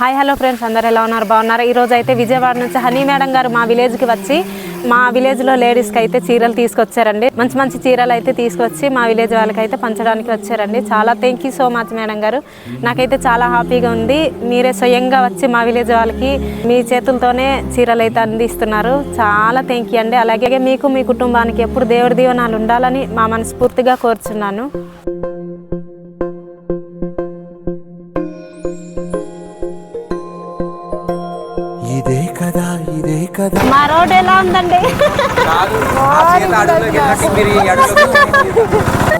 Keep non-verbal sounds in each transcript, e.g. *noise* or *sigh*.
Hi hello friends అందరు ఎలా ఉన్నారు? బాగున్నారు? ఈరోజు అయితే విజయవాడ నుంచి హనీ మేడం గారు మా విలేజ్కి వచ్చి మా విలేజ్లో లేడీస్కి అయితే చీరలు తీసుకొచ్చారండి. మంచి మంచి చీరలు అయితే తీసుకొచ్చి మా విలేజ్ వాళ్ళకి అయితే పంచడానికి వచ్చారండి. చాలా thank you so much madam గారు. నాకైతే చాలా హ్యాపీగా ఉంది. మీరే స్వయంగా వచ్చి మా విలేజ్ వాళ్ళకి మీ చేతులతోనే చీరలు అయితే అందిస్తున్నారు. చాలా థ్యాంక్ యూ అండి. అలాగే మీకు మీ కుటుంబానికి ఎప్పుడు దేవుడి దీవెనాలు ఉండాలని మా మనస్ఫూర్తిగా కోరుచున్నాను. కదా ఇదే కదా. మా రోడ్ ఎలా ఉందండి? *laughs*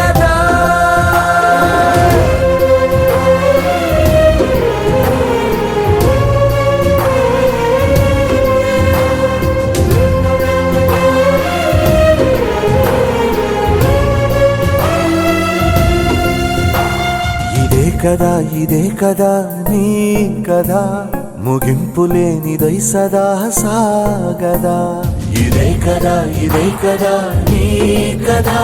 కదా ఇదే కదా నీ కదా. ముగింపు లేనిదై సదా సాగదా. ఇదే కదా ఇదే కదా నీ కదా.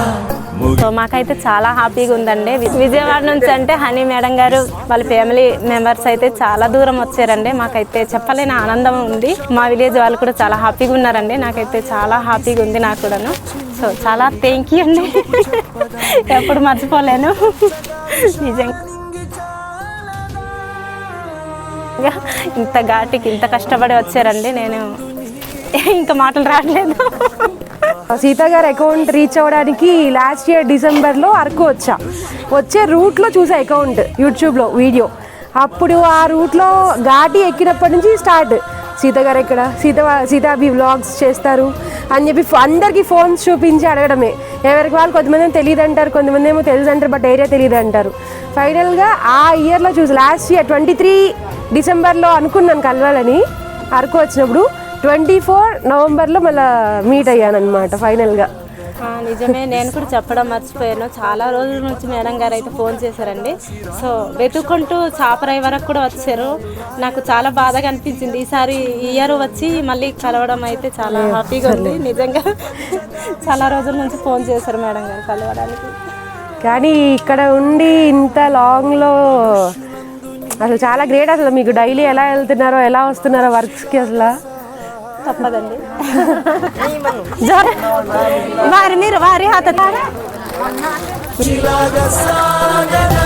సో మాకైతే చాలా హ్యాపీగా ఉందండి. విజయవాడ నుంచి అంటే హనీ మేడం గారు వాళ్ళ ఫ్యామిలీ మెంబర్స్ అయితే చాలా దూరం వచ్చారండి. మాకైతే చెప్పలేని ఆనందం ఉంది. మా విలేజ్ వాళ్ళు కూడా చాలా హ్యాపీగా ఉన్నారండి. నాకైతే చాలా హ్యాపీగా ఉంది నాకు కూడాను. సో చాలా థ్యాంక్ యూ అండి. ఎప్పుడు మర్చిపోలేను. నిజంగా. ఇంత ఘాటికి ఇంత కష్టపడి వచ్చారండి నేను ఇంకా మాటలు రావట్లేదు. సీత గారి అకౌంట్ రీచ్ అవ్వడానికి లాస్ట్ ఇయర్ డిసెంబర్లో అరకు వచ్చా. వచ్చే రూట్లో చూసా అకౌంట్ యూట్యూబ్లో వీడియో. అప్పుడు ఆ రూట్లో ఘాటి ఎక్కినప్పటి నుంచి స్టార్ట్. సీత గారు ఎక్కడ? సీత సీతాబి వ్లాగ్స్ చేస్తారు అని చెప్పి అందరికీ ఫోన్స్ చూపించి అడగడమే. ఎవరికి వాళ్ళు కొంతమంది తెలియదు అంటారు కొంతమంది ఏమో తెలుసు అంటారు బట్ ఏరియా తెలియదు అంటారు. ఫైనల్గా ఆ ఇయర్లో చూసి లాస్ట్ ఇయర్ ట్వంటీ త్రీ డిసెంబర్లో అనుకున్నాను కలవాలని. అరకు వచ్చినప్పుడు ట్వంటీ ఫోర్ నవంబర్లో మళ్ళీ మీట్ అయ్యాను అనమాట ఫైనల్గా నిజమే నేను కూడా చెప్పడం మర్చిపోయాను. చాలా రోజుల నుంచి మేడం గారు అయితే ఫోన్ చేశారండి. సో వెతుక్కుంటూ చాపరాయి వరకు కూడా వచ్చారు. నాకు చాలా బాధగా అనిపించింది. ఈసారి ఇయర్ వచ్చి మళ్ళీ కలవడం అయితే చాలా హ్యాపీగా ఉంది. నిజంగా చాలా రోజుల నుంచి ఫోన్ చేశారు మేడం గారు కలవడానికి. కానీ ఇక్కడ ఉండి ఇంత లాంగ్లో అసలు చాలా గ్రేట్ అసలు మీకు డైలీ ఎలా వెళ్తున్నారో ఎలా వస్తున్నారో వర్క్స్కి అసలు. తప్పదండి. *laughs* జోర వారి మీరు వారి హాత మహర్షిలాగా సాగదా